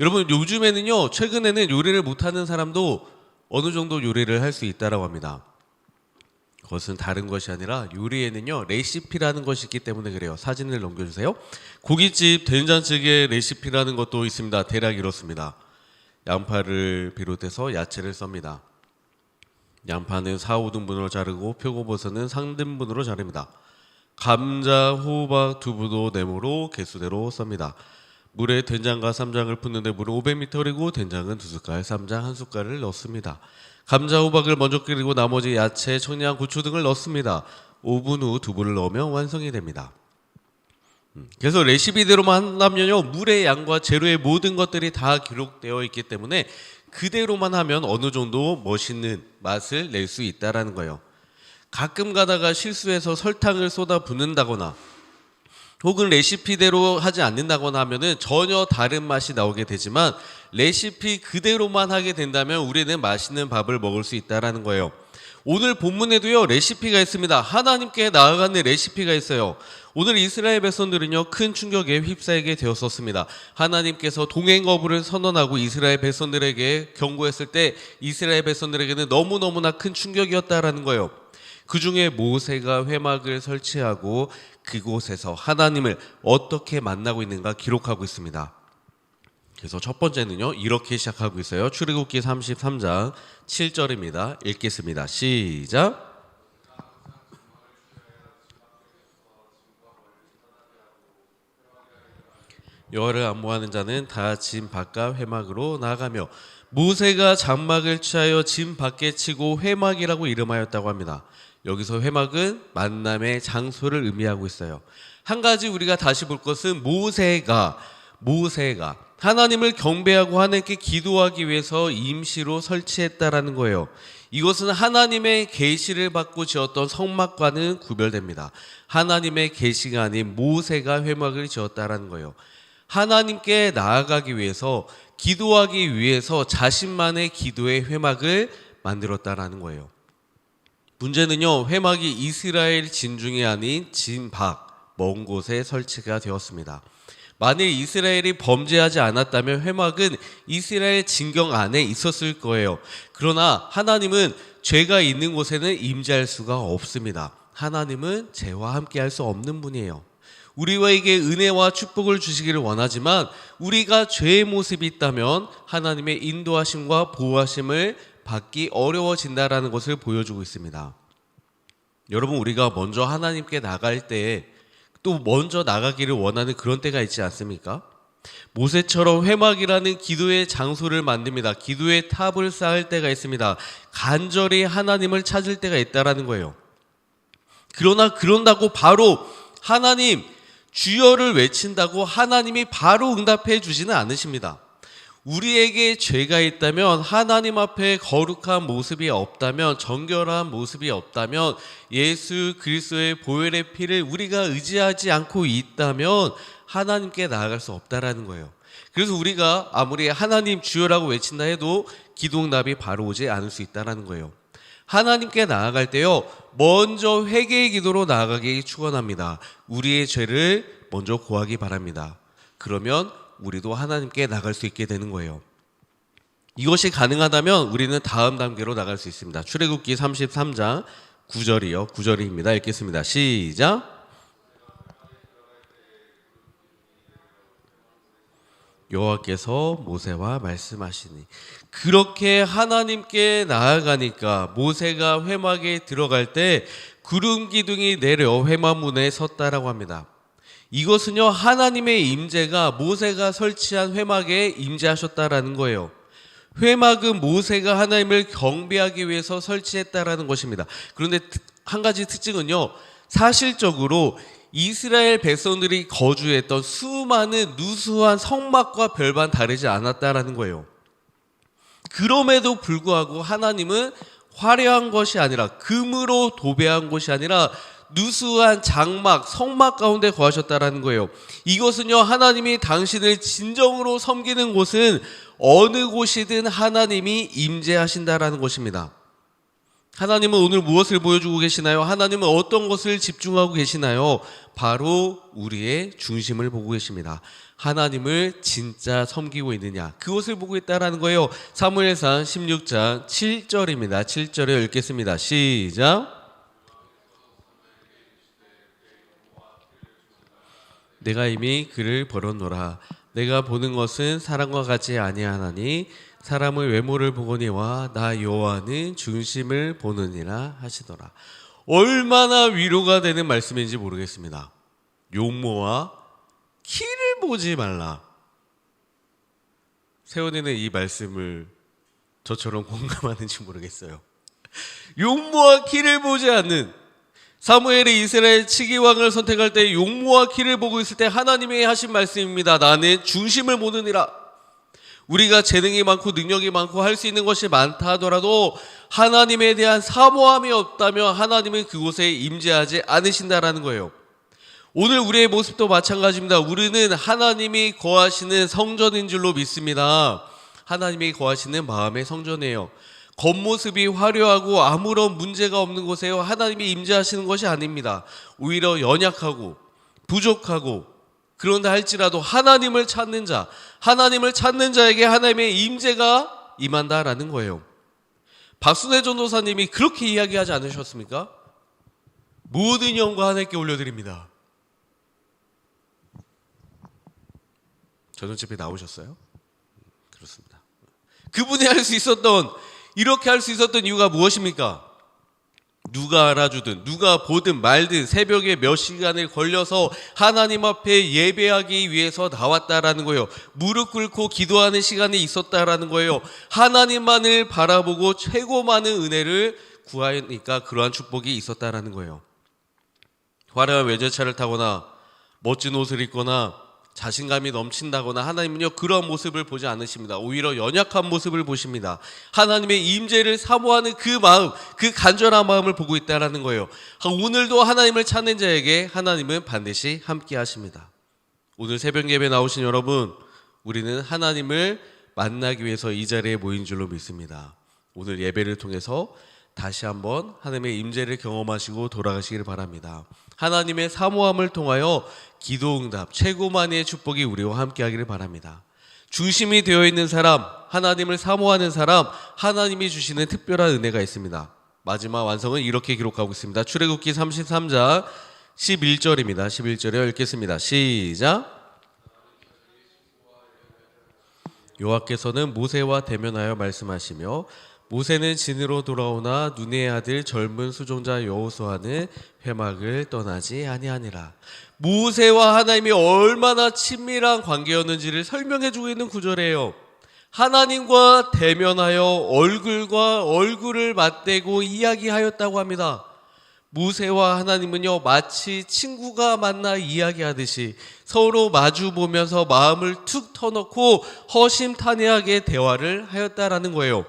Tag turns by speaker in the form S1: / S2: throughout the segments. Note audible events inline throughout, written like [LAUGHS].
S1: 여러분 요즘에는요 최근에는 요리를 못하는 사람도 어느 정도 요리를 할 수 있다라고 합니다. 그것은 다른 것이 아니라 요리에는요 레시피라는 것이 있기 때문에 그래요. 사진을 넘겨주세요. 고깃집 된장찌개 레시피라는 것도 있습니다. 대략 이렇습니다. 양파를 비롯해서 야채를 썹니다. 양파는 4, 5등분으로 자르고 표고버섯은 3등분으로 자릅니다. 감자, 호박, 두부도 네모로 개수대로 썹니다. 물에 된장과 쌈장을 붓는데 물을 500ml 그리고 된장은 두 숟갈, 쌈장 한 숟갈을 넣습니다. 감자, 호박을 먼저 끓이고 나머지 야채, 청양, 고추 등을 넣습니다. 5분 후 두부를 넣으면 완성이 됩니다. 음, 그래서 레시피대로만 한다면요 물의 양과 재료의 모든 것들이 다 기록되어 있기 때문에 그대로만 하면 어느 정도 멋있는 맛을 낼 수 있다라는 거예요. 가끔 가다가 실수해서 설탕을 쏟아 붓는다거나 혹은 레시피대로 하지 않는다거나 하면은 전혀 다른 맛이 나오게 되지만 레시피 그대로만 하게 된다면 우리는 맛있는 밥을 먹을 수 있다라는 거예요. 오늘 본문에도요 레시피가 있습니다. 하나님께 나아가는 레시피가 있어요. 오늘 이스라엘 백성들은요 큰 충격에 휩싸이게 되었었습니다. 하나님께서 동행 거부를 선언하고 이스라엘 백성들에게 경고했을 때 이스라엘 백성들에게는 너무 너무나 큰 충격이었다라는 거예요. 그 중에 모세가 회막을 설치하고 그곳에서 하나님을 어떻게 만나고 있는가 기록하고 있습니다. 그래서 첫 번째는요, 이렇게 시작하고 있어요. 출애굽기 33장 7절입니다. 읽겠습니다. 시작. 여호와를 안모하는 자는 다진 밖과 회막으로 나가며 모세가 장막을 취하여 진 밖에 치고 회막이라고 이름하였다고 합니다. 여기서 회막은 만남의 장소를 의미하고 있어요. 한 가지 우리가 다시 볼 것은 모세가 모세가 하나님을 경배하고 하나님께 기도하기 위해서 임시로 설치했다라는 거예요. 이것은 하나님의 계시를 받고 지었던 성막과는 구별됩니다. 하나님의 계시가 아닌 모세가 회막을 지었다라는 거예요. 하나님께 나아가기 위해서 기도하기 위해서 자신만의 기도의 회막을 만들었다라는 거예요. 문제는요, 회막이 이스라엘 진중이 아닌 진박, 먼 곳에 설치가 되었습니다. 만일 이스라엘이 범죄하지 않았다면 회막은 이스라엘 진경 안에 있었을 거예요. 그러나 하나님은 죄가 있는 곳에는 임재할 수가 없습니다. 하나님은 죄와 함께 할 수 없는 분이에요. 우리와에게 은혜와 축복을 주시기를 원하지만 우리가 죄의 모습이 있다면 하나님의 인도하심과 보호하심을 받기 어려워진다라는 것을 보여주고 있습니다. 여러분 우리가 먼저 하나님께 나갈 때또 먼저 나가기를 원하는 그런 때가 있지 않습니까? 모세처럼 회막이라는 기도의 장소를 만듭니다. 기도의 탑을 쌓을 때가 있습니다. 간절히 하나님을 찾을 때가 있다라는 거예요. 그러나 그런다고 바로 하나님 주여를 외친다고 하나님이 바로 응답해 주지는 않으십니다. 우리에게 죄가 있다면 하나님 앞에 거룩한 모습이 없다면 정결한 모습이 없다면 예수 그리스도의 보혈의 피를 우리가 의지하지 않고 있다면 하나님께 나아갈 수 없다라는 거예요. 그래서 우리가 아무리 하나님 주여라고 외친다 해도 기도응답이 바로 오지 않을 수 있다라는 거예요. 하나님께 나아갈 때요, 먼저 회개의 기도로 나아가기 축원합니다. 우리의 죄를 먼저 고하기 바랍니다. 그러면 우리도 하나님께 나갈 수 있게 되는 거예요. 이것이 가능하다면 우리는 다음 단계로 나갈 수 있습니다. 출애굽기 33장 9절이요. 9절입니다. 읽겠습니다. 시작. 여호와께서 모세와 말씀하시니 그렇게 하나님께 나아가니까 모세가 회막에 들어갈 때 구름 기둥이 내려 회막문에 섰다라고 합니다. 이것은요 하나님의 임재가 모세가 설치한 회막에 임재하셨다라는 거예요. 회막은 모세가 하나님을 경배하기 위해서 설치했다라는 것입니다. 그런데 한 가지 특징은요 사실적으로 이스라엘 백성들이 거주했던 수많은 누수한 성막과 별반 다르지 않았다라는 거예요. 그럼에도 불구하고 하나님은 화려한 것이 아니라 금으로 도배한 것이 아니라 누수한 장막, 성막 가운데 거하셨다라는 거예요. 이것은요, 하나님이 당신을 진정으로 섬기는 곳은 어느 곳이든 하나님이 임재하신다라는 것입니다. 하나님은 오늘 무엇을 보여주고 계시나요? 하나님은 어떤 것을 집중하고 계시나요? 바로 우리의 중심을 보고 계십니다. 하나님을 진짜 섬기고 있느냐 그것을 보고 있다라는 거예요. 사무엘상 16장 7절입니다. 7절에 읽겠습니다. 시작. 내가 이미 그를 벌었노라. 내가 보는 것은 사람과 같지 아니하나니 사람의 외모를 보거니와 나 여호와는 중심을 보느니라 하시더라. 얼마나 위로가 되는 말씀인지 모르겠습니다. 용모와 키를 보지 말라. 세원이는 이 말씀을 저처럼 공감하는지 모르겠어요. 용모와 키를 보지 않는 사무엘이 이스라엘 치기 왕을 선택할 때 용모와 키를 보고 있을 때 하나님이 하신 말씀입니다. 나는 중심을 보느니라. 우리가 재능이 많고 능력이 많고 할 수 있는 것이 많다 하더라도 하나님에 대한 사모함이 없다면 하나님은 그곳에 임재하지 않으신다라는 거예요. 오늘 우리의 모습도 마찬가지입니다. 우리는 하나님이 거하시는 성전인 줄로 믿습니다. 하나님이 거하시는 마음의 성전이에요. 겉모습이 화려하고 아무런 문제가 없는 곳에 하나님이 임재하시는 것이 아닙니다. 오히려 연약하고 부족하고 그런다 할지라도 하나님을 찾는 자, 하나님을 찾는 자에게 하나님의 임재가 임한다라는 거예요. 박순애 전도사님이 그렇게 이야기하지 않으셨습니까? 모든 영광 하나님께 올려드립니다. 전원집에 나오셨어요? 음, 그렇습니다. 그분이 할 수 있었던 이렇게 할 수 있었던 이유가 무엇입니까? 누가 알아주든 누가 보든 말든 새벽에 몇 시간을 걸려서 하나님 앞에 예배하기 위해서 나왔다라는 거예요. 무릎 꿇고 기도하는 시간이 있었다라는 거예요. 하나님만을 바라보고 최고 많은 은혜를 구하니까 그러한 축복이 있었다라는 거예요. 화려한 외제차를 타거나 멋진 옷을 입거나 자신감이 넘친다거나 하나님은요 그런 모습을 보지 않으십니다. 오히려 연약한 모습을 보십니다. 하나님의 임재를 사모하는 그 마음, 그 간절한 마음을 보고 있다라는 거예요. 오늘도 하나님을 찾는 자에게 하나님은 반드시 함께 하십니다. 오늘 새벽 예배 나오신 여러분, 우리는 하나님을 만나기 위해서 이 자리에 모인 줄로 믿습니다. 오늘 예배를 통해서 다시 한번 하나님의 임재를 경험하시고 돌아가시기를 바랍니다. 하나님의 사모함을 통하여 기도응답 최고만의 축복이 우리와 함께하기를 바랍니다. 중심이 되어 있는 사람, 하나님을 사모하는 사람, 하나님이 주시는 특별한 은혜가 있습니다. 마지막 완성은 이렇게 기록하고 있습니다. 출애굽기 33장 11절입니다. 11절에 읽겠습니다. 시작. 여호와께서는 모세와 대면하여 말씀하시며 모세는 진으로 돌아오나 눈의 아들 젊은 수종자 여호수아는 회막을 떠나지 아니하니라. 모세와 하나님이 얼마나 친밀한 관계였는지를 설명해 주고 있는 구절이에요. 하나님과 대면하여 얼굴과 얼굴을 맞대고 이야기하였다고 합니다. 모세와 하나님은요, 마치 친구가 만나 이야기하듯이 서로 마주 보면서 마음을 툭 터놓고 허심탄회하게 대화를 하였다라는 거예요.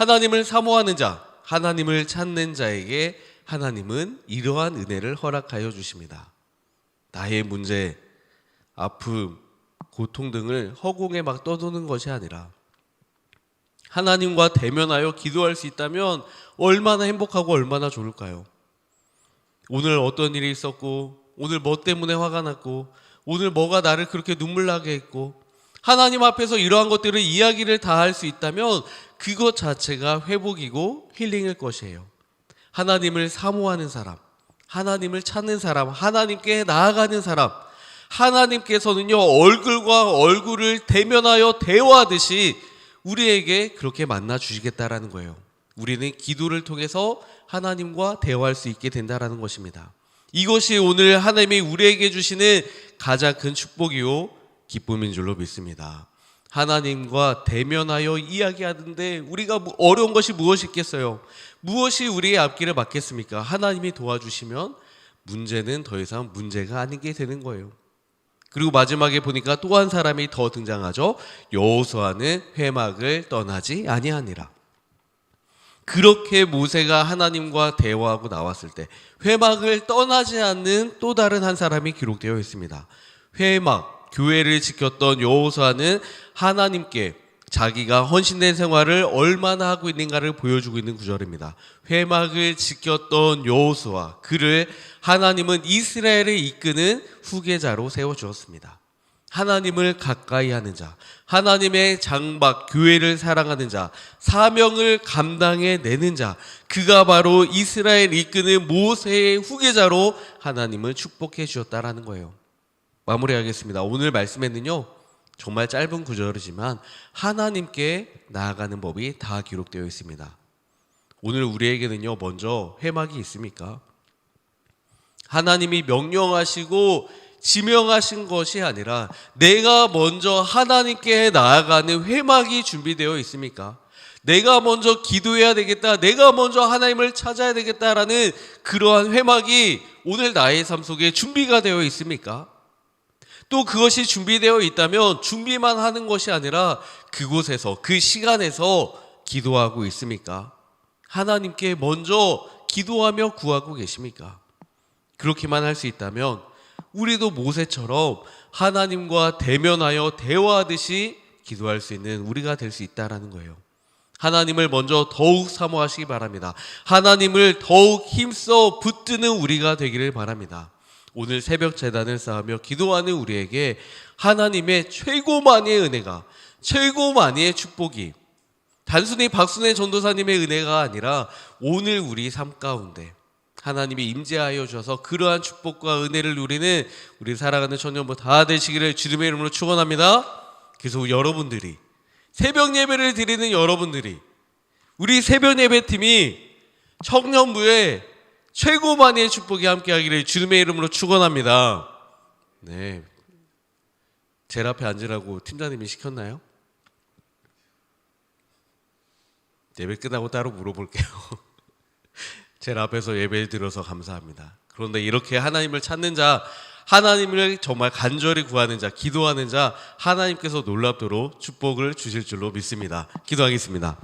S1: 하나님을 사모하는 자, 하나님을 찾는 자에게 하나님은 이러한 은혜를 허락하여 주십니다. 나의 문제, 아픔, 고통 등을 허공에 막 떠도는 것이 아니라 하나님과 대면하여 기도할 수 있다면 얼마나 행복하고 얼마나 좋을까요? 오늘 어떤 일이 있었고, 오늘 뭐 때문에 화가 났고, 오늘 뭐가 나를 그렇게 눈물 나게 했고, 하나님 앞에서 이러한 것들을 이야기를 다 할 수 있다면 그것 자체가 회복이고 힐링일 것이에요. 하나님을 사모하는 사람, 하나님을 찾는 사람, 하나님께 나아가는 사람, 하나님께서는요, 얼굴과 얼굴을 대면하여 대화하듯이 우리에게 그렇게 만나 주시겠다라는 거예요. 우리는 기도를 통해서 하나님과 대화할 수 있게 된다라는 것입니다. 이것이 오늘 하나님이 우리에게 주시는 가장 큰 축복이요, 기쁨인 줄로 믿습니다. 하나님과 대면하여 이야기하는데 우리가 어려운 것이 무엇이 있겠어요? 무엇이 우리의 앞길을 막겠습니까? 하나님이 도와주시면 문제는 더 이상 문제가 아니게 되는 거예요. 그리고 마지막에 보니까 또 한 사람이 더 등장하죠. 여호수아는 회막을 떠나지 아니하니라. 그렇게 모세가 하나님과 대화하고 나왔을 때 회막을 떠나지 않는 또 다른 한 사람이 기록되어 있습니다. 회막 교회를 지켰던 여호수아는 하나님께 자기가 헌신된 생활을 얼마나 하고 있는가를 보여주고 있는 구절입니다. 회막을 지켰던 여호수아 그를 하나님은 이스라엘을 이끄는 후계자로 세워 주었습니다. 하나님을 가까이 하는 자, 하나님의 장막, 교회를 사랑하는 자, 사명을 감당해 내는 자, 그가 바로 이스라엘 이끄는 모세의 후계자로 하나님을 축복해 주셨다라는 거예요. 마무리하겠습니다. 오늘 말씀에는요, 정말 짧은 구절이지만 하나님께 나아가는 법이 다 기록되어 있습니다. 오늘 우리에게는요, 먼저 회막이 있습니까? 하나님이 명령하시고 지명하신 것이 아니라 내가 먼저 하나님께 나아가는 회막이 준비되어 있습니까? 내가 먼저 기도해야 되겠다. 내가 먼저 하나님을 찾아야 되겠다라는 그러한 회막이 오늘 나의 삶 속에 준비가 되어 있습니까? 또 그것이 준비되어 있다면 준비만 하는 것이 아니라 그곳에서 그 시간에서 기도하고 있습니까? 하나님께 먼저 기도하며 구하고 계십니까? 그렇게만 할 수 있다면 우리도 모세처럼 하나님과 대면하여 대화하듯이 기도할 수 있는 우리가 될 수 있다라는 거예요. 하나님을 먼저 더욱 사모하시기 바랍니다. 하나님을 더욱 힘써 붙드는 우리가 되기를 바랍니다. 오늘 새벽 재단을 쌓으며 기도하는 우리에게 하나님의 최고만의 은혜가 최고만의 축복이 단순히 박순애 전도사님의 은혜가 아니라 오늘 우리 삶 가운데 하나님이 임재하여 주셔서 그러한 축복과 은혜를 누리는 우리 사랑하는 청년부 다 되시기를 주님의 이름으로 축원합니다. 그래서 여러분들이 새벽 예배를 드리는 여러분들이 우리 새벽 예배 팀이 청년부의 최고만의 축복이 함께하기를 주님의 이름으로 축원합니다. 네, 제일 앞에 앉으라고 팀장님이 시켰나요? 예배 끝나고 따로 물어볼게요. [LAUGHS] 제일 앞에서 예배를 드려서 감사합니다. 그런데 이렇게 하나님을 찾는 자, 하나님을 정말 간절히 구하는 자, 기도하는 자, 하나님께서 놀랍도록 축복을 주실 줄로 믿습니다. 기도하겠습니다.